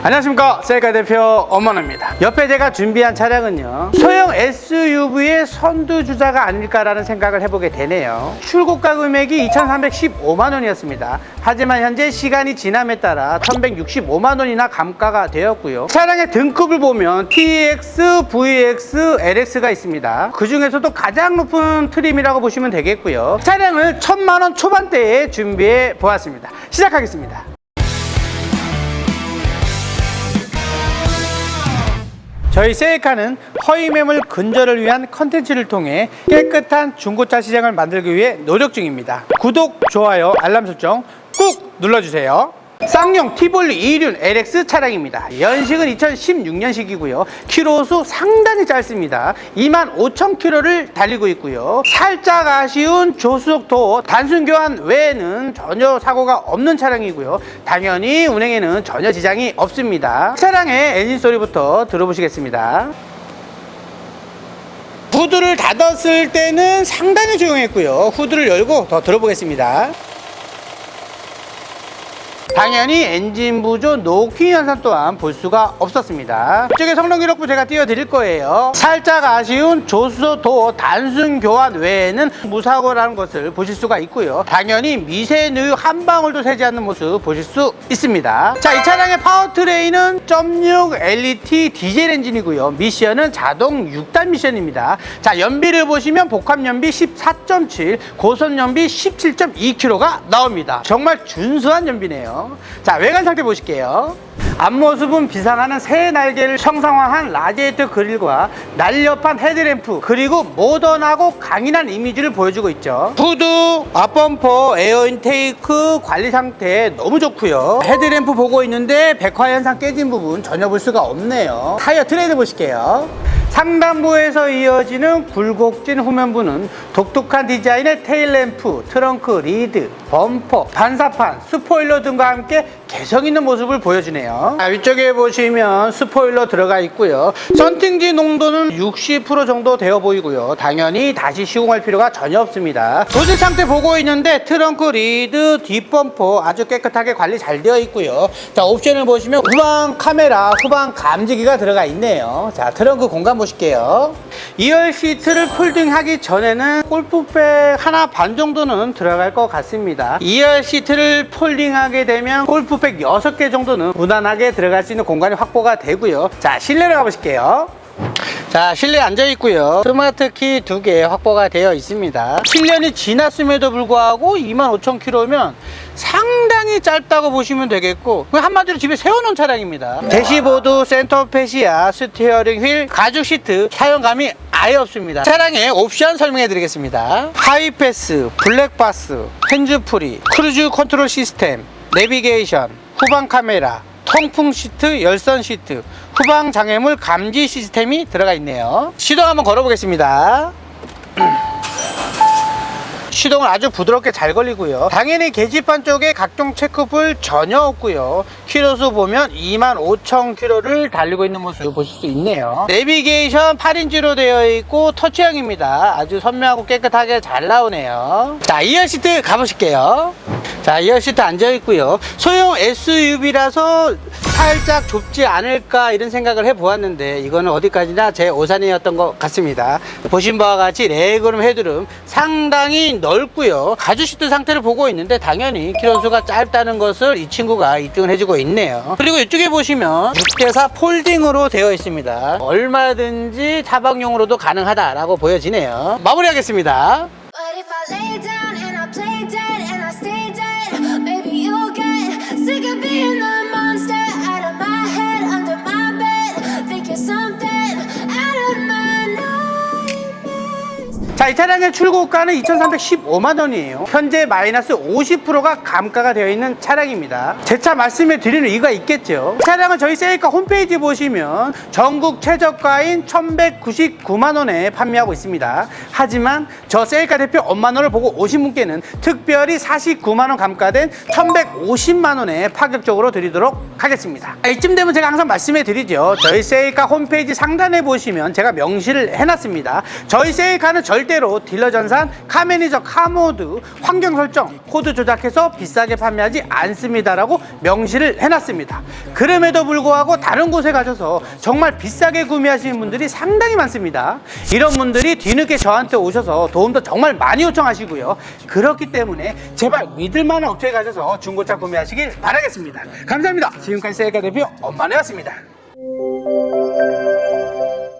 안녕하십니까. 셀카 대표 엄원호입니다. 옆에 제가 준비한 차량은요. 소형 SUV의 선두주자가 아닐까라는 생각을 해보게 되네요. 출고가 금액이 2315만 원이었습니다. 하지만 현재 시간이 지남에 따라 1165만 원이나 감가가 되었고요. 차량의 등급을 보면 TX, VX, LX가 있습니다. 그 중에서도 가장 높은 트림이라고 보시면 되겠고요. 차량을 1000만 원 초반대에 준비해 보았습니다. 시작하겠습니다 저희 세이카는 허위 매물 근절을 위한 컨텐츠를 통해 깨끗한 중고차 시장을 만들기 위해 노력 중입니다. 구독, 좋아요, 알람 설정 꾹 눌러주세요. 쌍용 티볼리 2륜 LX 차량입니다. 연식은 2016년식이고요. 키로수 상당히 짧습니다. 2만 5천 킬로를 달리고 있고요. 살짝 아쉬운 조수석 도어 단순 교환 외에는 전혀 사고가 없는 차량이고요. 당연히 운행에는 전혀 지장이 없습니다. 차량의 엔진 소리부터 들어보시겠습니다. 후드를 닫았을 때는 상당히 조용했고요. 후드를 열고 더 들어보겠습니다. 당연히 엔진 부조 노킹 현상 또한 볼 수가 없었습니다. 이쪽에 성능 기록부 제가 띄워드릴 거예요. 살짝 아쉬운 조수소 도어 단순 교환 외에는 무사고라는 것을 보실 수가 있고요. 당연히 미세누유 한 방울도 새지 않는 모습 보실 수 있습니다. 자, 이 차량의 파워트레인은 0.6 LET 디젤 엔진이고요. 미션은 자동 6단 미션입니다. 자, 연비를 보시면 복합 연비 14.7, 고속 연비 17.2km가 나옵니다. 정말 준수한 연비네요. 자, 외관 상태 보실게요. 앞모습은 비상하는 새 날개를 형상화한 라디에이터 그릴과 날렵한 헤드램프 그리고 모던하고 강인한 이미지를 보여주고 있죠. 후드, 앞범퍼, 에어 인테이크 관리 상태 너무 좋고요. 헤드램프 보고 있는데 백화 현상 깨진 부분 전혀 볼 수가 없네요. 타이어 트레이드 보실게요 상단부에서 이어지는 굴곡진 후면부는 독특한 디자인의 테일램프, 트렁크, 리드, 범퍼, 반사판, 스포일러 등과 함께 개성 있는 모습을 보여주네요. 자, 위쪽에 보시면 스포일러 들어가 있고요. 썬팅지 농도는 60% 정도 되어 보이고요. 당연히 다시 시공할 필요가 전혀 없습니다. 도질 상태 보고 있는데 트렁크, 리드, 뒷범퍼 아주 깨끗하게 관리 잘 되어 있고요. 자, 옵션을 보시면 후방 카메라, 후방 감지기가 들어가 있네요. 자, 트렁크 공간 보 실게요. 2열 시트를 폴딩하기 전에는 골프백 하나 반 정도는 들어갈 것 같습니다. 2열 시트를 폴딩하게 되면 골프백 6개 정도는 무난하게 들어갈 수 있는 공간이 확보가 되고요. 자, 실내로 가보실게요. 자, 실내에 앉아 있고요. 스마트 키 두 개 확보가 되어 있습니다. 7년이 지났음에도 불구하고 25,000km면 상당히 짧다고 보시면 되겠고 한마디로 집에 세워놓은 차량입니다. 대시보드, 센터페시아, 스티어링 휠, 가죽 시트 사용감이 아예 없습니다. 차량의 옵션 설명해 드리겠습니다. 하이패스, 블랙바스, 핸즈프리, 크루즈 컨트롤 시스템, 내비게이션, 후방 카메라, 통풍 시트, 열선 시트, 후방 장애물 감지 시스템이 들어가 있네요. 시동 한번 걸어보겠습니다. 시동은 아주 부드럽게 잘 걸리고요. 당연히 계기판 쪽에 각종 체크풀 전혀 없고요. 키로수 보면 25,000km를 달리고 있는 모습을 보실 수 있네요. 내비게이션 8인치로 되어 있고 터치형입니다. 아주 선명하고 깨끗하게 잘 나오네요. 자, 2열 시트 가보실게요. 자, 2열 시트 앉아 있고요. 소형 SUV라서 살짝 좁지 않을까 이런 생각을 해 보았는데 이거는 어디까지나 제 오산이었던 것 같습니다. 보신 바와 같이 레그룸 헤드룸 상당히 넓고요. 가죽 시트 상태를 보고 있는데 당연히 키로수가 짧다는 것을 이 친구가 입증을 해주고 있네요. 그리고 이쪽에 보시면 6대4 폴딩으로 되어 있습니다. 얼마든지 차박용으로도 가능하다라고 보여지네요. 마무리하겠습니다. 자, 이 차량의 출고가는 2,315만 원이에요. 현재 마이너스 50%가 감가가 되어 있는 차량입니다. 제 차 말씀해 드리는 이유가 있겠죠. 차량은 저희 세이카 홈페이지 보시면 전국 최저가인 1,199만 원에 판매하고 있습니다. 하지만 저 세이카 대표 엄만원을 보고 오신 분께는 특별히 49만 원 감가된 1,150만 원에 파격적으로 드리도록 하겠습니다. 아, 이쯤 되면 제가 항상 말씀해 드리죠. 저희 세이카 홈페이지 상단에 보시면 제가 명시를 해놨습니다. 저희 세이카는 절대 절대로 딜러 전산, 카매니저 카모드, 환경 설정, 코드 조작해서 비싸게 판매하지 않습니다라고 명시를 해놨습니다. 그럼에도 불구하고 다른 곳에 가셔서 정말 비싸게 구매하시는 분들이 상당히 많습니다. 이런 분들이 뒤늦게 저한테 오셔서 도움도 정말 많이 요청하시고요. 그렇기 때문에 제발 믿을 만한 업체에 가셔서 중고차 구매하시길 바라겠습니다. 감사합니다. 지금까지 셀카 대표 엄마네였습니다.